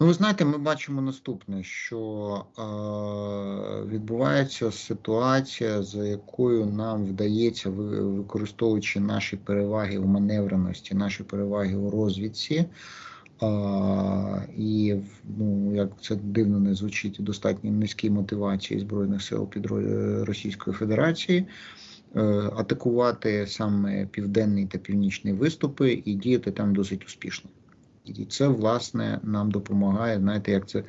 Ну, ви знаєте, ми бачимо наступне, що е, відбувається ситуація, за якою нам вдається, використовуючи наші переваги у маневреності, наші переваги у розвідці. А, І ну як це дивно не звучить достатньо низькій мотивації збройних сил під Російської Федерації. Е, атакувати саме південний та північний виступи і діяти там досить успішно. І це власне нам допомагає. Знаєте, як це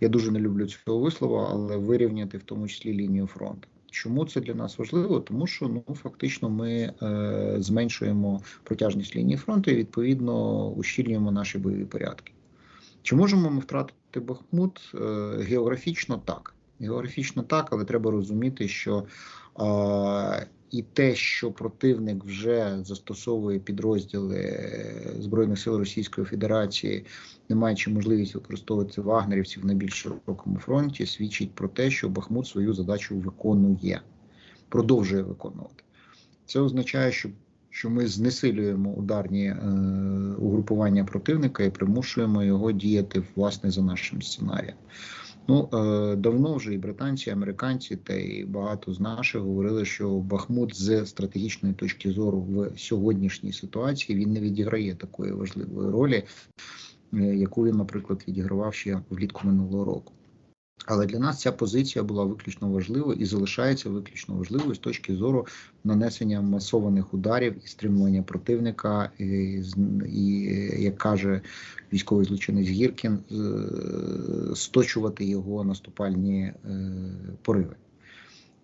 я дуже не люблю цього вислова, але вирівняти в тому числі лінію фронту. Чому це для нас важливо? Тому що ну фактично ми е, зменшуємо протяжність лінії фронту і відповідно ущільнюємо наші бойові порядки. Чи можемо ми втратити Бахмут? Е, географічно так. Географічно так, але треба розуміти, що е, і те, що противник вже застосовує підрозділи Збройних сил Російської Федерації, не маючи можливість використовувати вагнерівців на більш широкому фронті, свідчить про те, що Бахмут свою задачу виконує, продовжує виконувати. Це означає, що що ми знесилюємо ударні е, угрупування противника і примушуємо його діяти власне за нашим сценарієм. Ну е, давно вже і британці, і американці, та й багато з наших говорили, що Бахмут з стратегічної точки зору в сьогоднішній ситуації він не відіграє такої важливої ролі, е, яку він, наприклад, відігравав ще влітку минулого року. Але для нас ця позиція була виключно важливою і залишається виключно важливою з точки зору нанесення масованих ударів і стримування противника, і, і як каже військовий злочинець Гіркін, сточувати його наступальні е, пориви.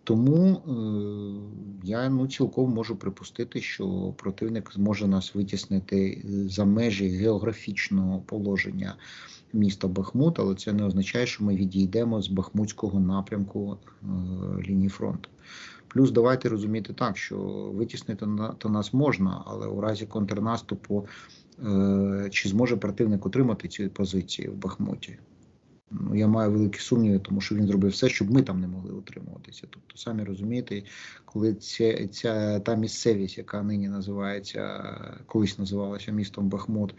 Тому е, я ну цілком можу припустити, що противник зможе нас витіснити за межі географічного положення міста Бахмут, але це не означає, що ми відійдемо з Бахмутського напрямку е, лінії фронту. Плюс давайте розуміти так, що витіснити то нас можна, але у разі контрнаступу е, чи зможе противник отримати ці позиції в Бахмуті? Ну, я маю великі сумніви, тому що він зробив все, щоб ми там не могли утримуватися. Тобто, самі розумієте, коли ця, ця та місцевість, яка нині називається, колись називалася містом Бахмут,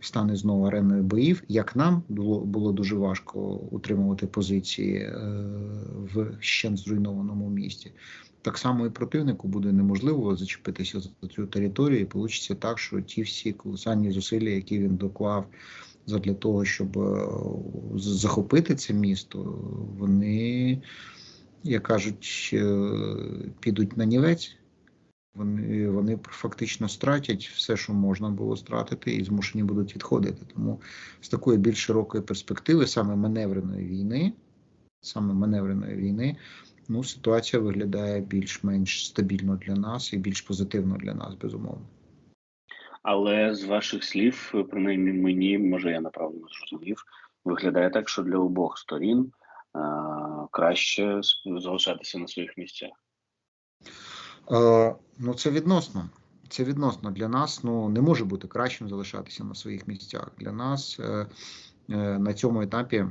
стане знову ареною боїв. Як нам було було дуже важко утримувати позиції е, в ще зруйнованому місті. Так само і противнику буде неможливо зачепитися за цю територію, і вийде так, що ті всі колосальні зусилля, які він доклав для того, щоб е, захопити це місто, вони, як кажуть, е, підуть на нівець. Вони вони фактично стратять все, що можна було стратити, і змушені будуть відходити. Тому з такої більш широкої перспективи, саме маневреної війни, саме маневреної війни, ну ситуація виглядає більш-менш стабільно для нас і більш позитивно для нас, безумовно. Але з ваших слів, принаймні мені, може я направлено зрозумів, виглядає так, що для обох сторін е, краще залишатися на своїх місцях. Е, ну, це відносно. Це відносно для нас. Ну не може бути кращим залишатися на своїх місцях. Для нас е, е, на цьому етапі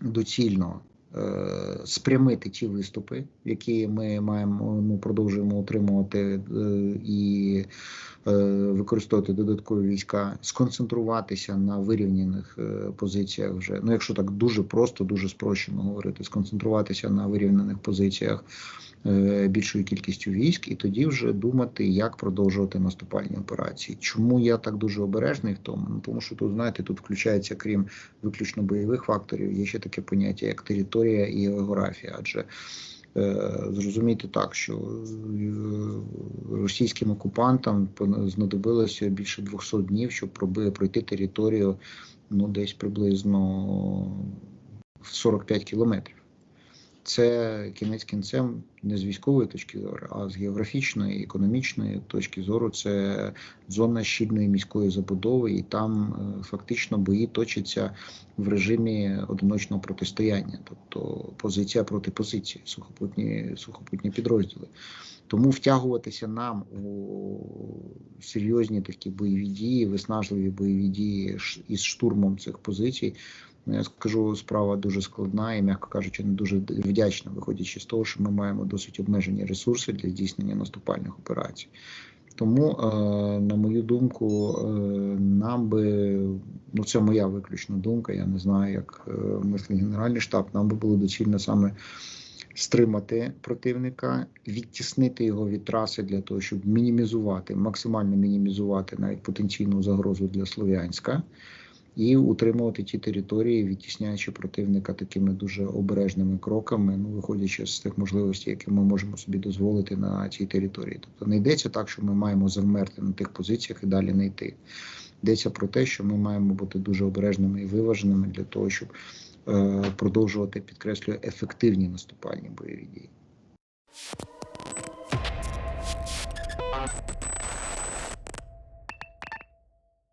доцільно е, спрямити ті виступи, які ми маємо ну продовжуємо утримувати е, і Е, використовувати додаткові війська, сконцентруватися на вирівняних е, позиціях вже. Ну, якщо так дуже просто, дуже спрощено говорити, сконцентруватися на вирівняних позиціях е, більшою кількістю військ, і тоді вже думати, як продовжувати наступальні операції. Чому я так дуже обережний в тому? Ну тому що тут, знаєте, тут включається, крім виключно бойових факторів, є ще таке поняття, як територія і географія, адже Е, зрозуміти так, що е, російським окупантам знадобилося більше 200 днів, щоб пройти територію ну, десь приблизно 45 кілометрів. Це кінець кінцем не з військової точки зору, а з географічної, економічної точки зору це зона щільної міської забудови, і там е, фактично бої точаться в режимі одиночного протистояння, тобто позиція проти позиції, сухопутні сухопутні підрозділи. Тому втягуватися нам у серйозні такі бойові дії, виснажливі бойові дії із штурмом цих позицій. Ну, я скажу, справа дуже складна і, м'яко кажучи, не дуже вдячна, виходячи з того, що ми маємо досить обмежені ресурси для здійснення наступальних операцій. Тому, е, на мою думку, е, нам би, ну це моя виключна думка, я не знаю, як е, мислить Генеральний штаб, нам би було доцільно саме стримати противника, відтіснити його від траси для того, щоб мінімізувати, максимально мінімізувати навіть потенційну загрозу для Слов'янська. І утримувати ті території, відтісняючи противника такими дуже обережними кроками, ну виходячи з тих можливостей, які ми можемо собі дозволити на цій території. Тобто не йдеться так, що ми маємо завмерти на тих позиціях і далі не йти. Йдеться про те, що ми маємо бути дуже обережними і виваженими для того, щоб е, продовжувати підкреслюю ефективні наступальні бойові дії.